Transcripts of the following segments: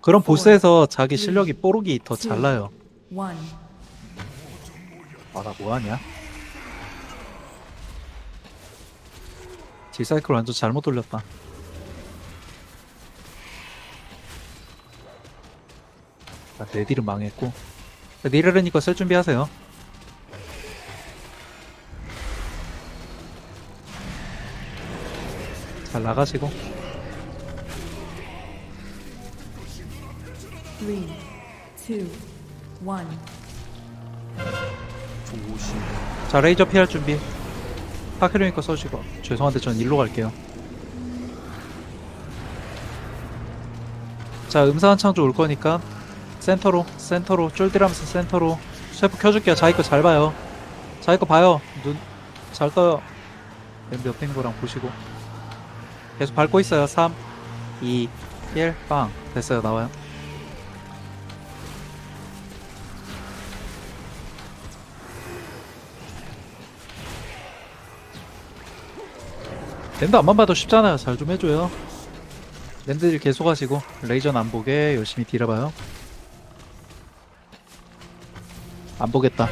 그런 보스에서 자기 실력이 뽀록이 더 잘 나요. one. 아나 뭐하냐? 딜사이클 완전 잘못 돌렸다. 아, 내 딜은 망했고 니르르니까 쓸 준비하세요. 잘 나가시고 자 레이저 피할 준비. 파크로니까 써주고. 죄송한데 전 일로 갈게요. 자 음사 한 창조 올 거니까 센터로 센터로 쫄디라면서 센터로. 셰프 켜줄게요. 자기 거 잘 봐요. 자기 거 봐요. 눈 잘 떠요. 램 옆에 있는 거랑 보시고. 계속 밟고 있어요. 3 2 1 빵. 됐어요. 나와요 랜드 앞만 봐도 쉽잖아요. 잘 좀 해줘요. 랜드를 계속 하시고 레이저는 안 보게 열심히 딜해봐요. 안 보겠다.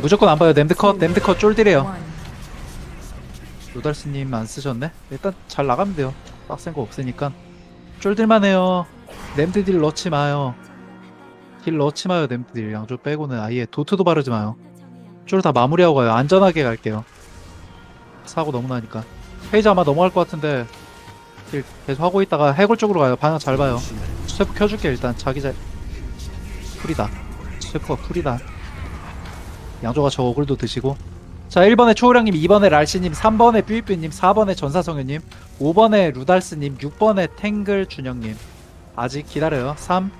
무조건 안 봐요. 램드 컷, 램드 컷 쫄딜해요. 로달스님 안 쓰셨네? 일단 잘 나가면 돼요. 빡센 거 없으니까. 쫄딜만 해요. 램드 딜 넣지 마요. 딜 넣지 마요, 램드 딜. 양쪽 빼고는 아예 도트도 바르지 마요. 쫄 다 마무리하고 가요. 안전하게 갈게요. 사고 너무 나니까. 페이지 아마 넘어갈 것 같은데 딜 계속 하고 있다가 해골 쪽으로 가요. 방향 잘 봐요. 스태프 켜줄게 일단. 자기 잘 풀이다. 스태프가 풀이다. 양조가 저 어글도 드시고 자 1번에 초우량님 2번에 랄시님 3번에 삐삐님 4번에 전사성현님 5번에 루달스님 6번에 탱글 준영님 아직 기다려요 3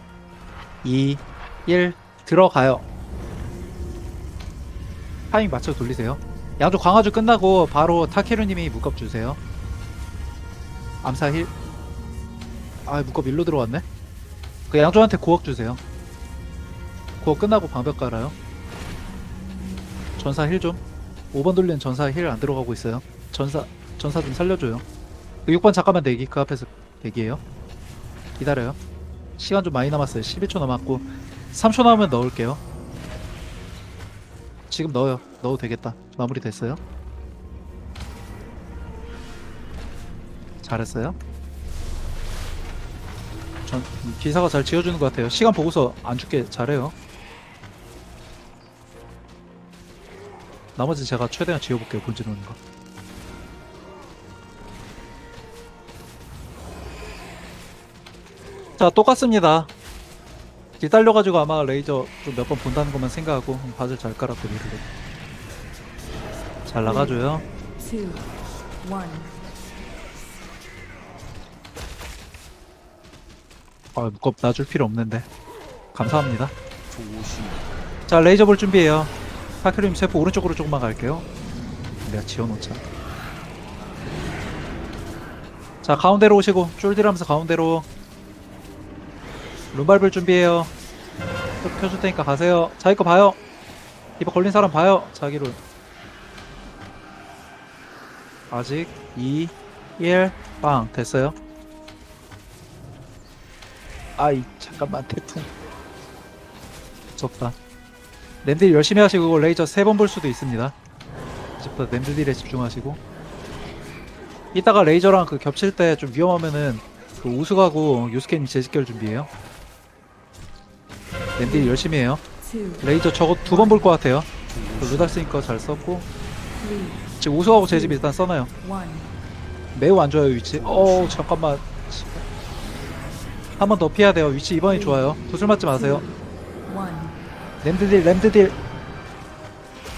2 1 들어가요 타이밍 맞춰 돌리세요 양조 광화주 끝나고 바로 타케루님이 묶업 주세요 암사 힐 아, 묶업 일로 들어왔네. 그 양조한테 고억 주세요. 고억 끝나고 방벽 깔아요. 전사 힐 좀. 5번 돌리는 전사 힐 안 들어가고 있어요. 전사 전사 좀 살려줘요. 그 6번 잠깐만 대기. 그 앞에서 대기해요. 기다려요. 시간 좀 많이 남았어요. 11초 남았고 3초 남으면 넣을게요. 지금 넣어요. 넣어도 되겠다. 마무리 됐어요. 잘했어요. 전 기사가 잘 지어주는 것 같아요. 시간 보고서 안 죽게 잘해요. 나머지 제가 최대한 지어볼게요. 본진 오는 거. 자, 똑같습니다. 기다려가지고 아마 레이저 좀 몇 번 본다는 것만 생각하고 바질 잘 깔았고 리를 잘 나가줘요. Two, one. 아, 묶업 놔줄 필요 없는데. 감사합니다. 자, 레이저 볼 준비해요. 파크림 세포 오른쪽으로 조금만 갈게요. 내가 지어놓자. 자, 가운데로 오시고, 쫄디라면서 가운데로. 룸발볼 준비해요. 또 켜줄 테니까 가세요. 자기 거 봐요. 이거 걸린 사람 봐요. 자기로. 아직 2, 1, 빵. 됐어요. 아이 잠깐만 태풍 무섭다 램딜 열심히 하시고 레이저 세번볼 수도 있습니다 이제부터 램딜에 집중하시고 이따가 레이저랑 그 겹칠 때 좀 위험하면은 그 우승하고 요스케님 재직결 준비해요 램딜 열심히 해요. 레이저 저거 두 번 볼 것 같아요. 그 루달스님 거잘 썼고. 지금 우승하고 재집 일단 써놔요. 매우 안 좋아요 위치. 어 잠깐만. 한 번 더 피해야 돼요. 위치 이번이 좋아요. 도술 맞지 마세요. 램드딜 램드딜.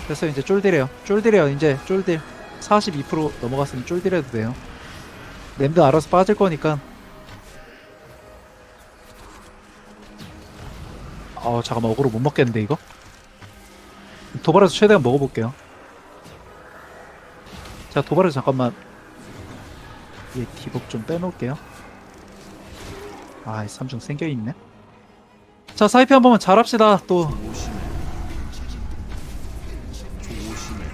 됐어요. 이제 쫄딜해요. 쫄딜해요 이제. 쫄딜. 42% 넘어갔으면 쫄딜해도 돼요. 램드 알아서 빠질 거니까 어 잠깐만 어그로 못 먹겠는데 이거? 도발해서 최대한 먹어볼게요. 자 도발해서 잠깐만. 얘 디복 좀 빼놓을게요. 아이 삼중 생겨있네. 자 사이피 한 번만 잘합시다 또.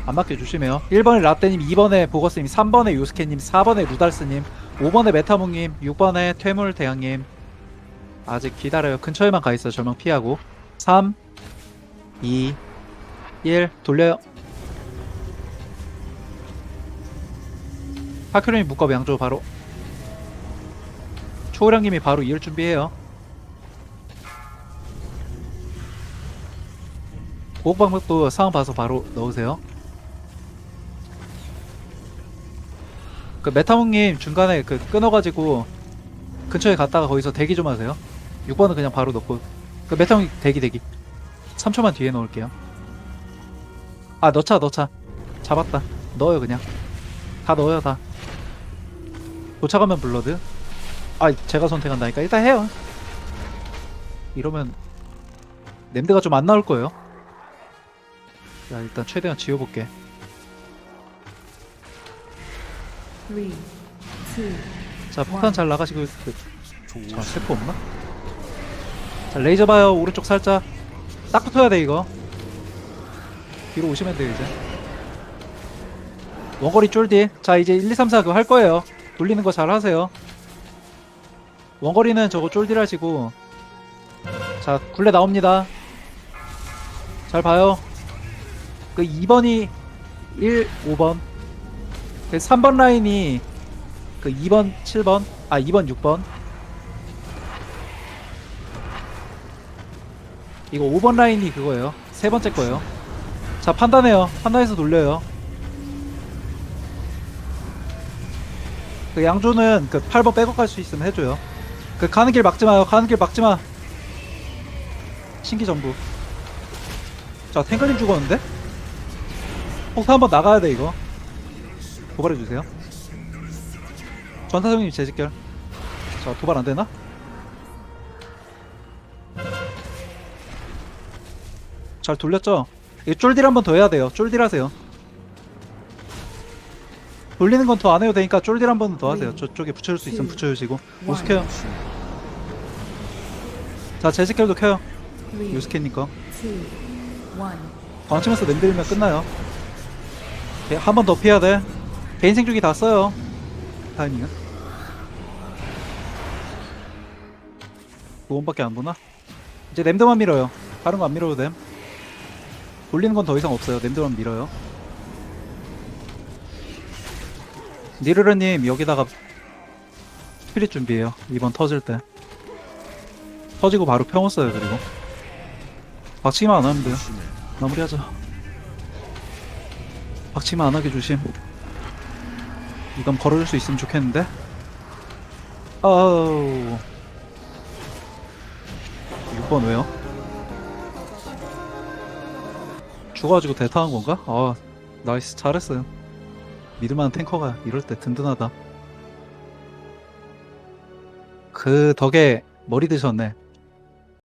안 맞게 조심해요. 1번에 라떼님 2번에 보거스님 3번에 요스케님 4번에 루달스님 5번에 메타몽님 6번에 퇴물 대왕님 아직 기다려요. 근처에만 가 있어요. 절망 피하고. 3, 2, 1 돌려요. 파큐린이 묶어 양조 바로. 초우량님이 바로 이을 준비해요. 보호방법도 상황 봐서 바로 넣으세요. 그 메타몽님 중간에 그 끊어가지고 근처에 갔다가 거기서 대기 좀 하세요. 6번은 그냥 바로 넣고. 그 메타몽 대기 대기. 3초만 뒤에 넣을게요. 아 넣자 넣자. 잡았다. 넣어요 그냥. 다 넣어요 다. 도착하면 블러드. 아 제가 선택한다니까. 일단 해요. 이러면 냄새가 좀 안 나올 거예요. 자 일단 최대한 지워볼게. 3, 2, 자 폭탄 잘 나가시고 그, 자 세포 없나? 자 레이저 봐요. 오른쪽 살짝 딱 붙어야 돼 이거. 뒤로 오시면 돼요 이제. 원거리 쫄디. 자 이제 1, 2, 3, 4 그거 할 거예요. 돌리는 거 잘 하세요. 원거리는 저거 쫄딜 하시고. 자 굴레 나옵니다. 잘 봐요. 그 2번이 1, 5번. 그 3번 라인이 그 2번, 7번, 아 2번, 6번. 이거 5번 라인이 그거예요. 세 번째 거예요. 자 판단해요. 판단해서 돌려요. 그 양조는 그 8번 백업 갈수 있으면 해줘요. 그 가는 길 막지 마요. 가는 길 막지 마. 신기 전부. 자 탱글님 죽었는데? 폭탄 한번 나가야 돼 이거. 고발해 주세요. 전사장님 재직결. 자 도발 안 되나? 잘 돌렸죠? 이 쫄딜 한 번 더 해야 돼요. 쫄딜 하세요. 돌리는 건 더 안 해도 되니까 쫄딜 한 번 더 하세요. 저쪽에 붙여줄 수 있으면 붙여주시고. 오스케요. 자 재직결도 켜요. 3, 요스케님 거. 2, 1. 광치면서 냄들면 끝나요. 한 번 더 피해야 돼. 개인 생중기 다 써요. 타이밍은. 5원밖에 안 보나? 이제 냄드만 밀어요. 다른 거 안 밀어도 됨. 돌리는 건 더 이상 없어요. 냄드만 밀어요. 니르르님 여기다가 스피릿 준비해요. 이번 터질 때. 터지고 바로 평온 써요. 그리고 박치기만 안 하면 돼요. 마무리하자. 박치기만 안 하게 조심. 이건 걸어줄 수 있으면 좋겠는데? 아우. 6번 왜요? 죽어가지고 대타한 건가? 아, 나이스. 잘했어요. 믿을만한 탱커가 이럴 때 든든하다. 그 덕에 머리 드셨네.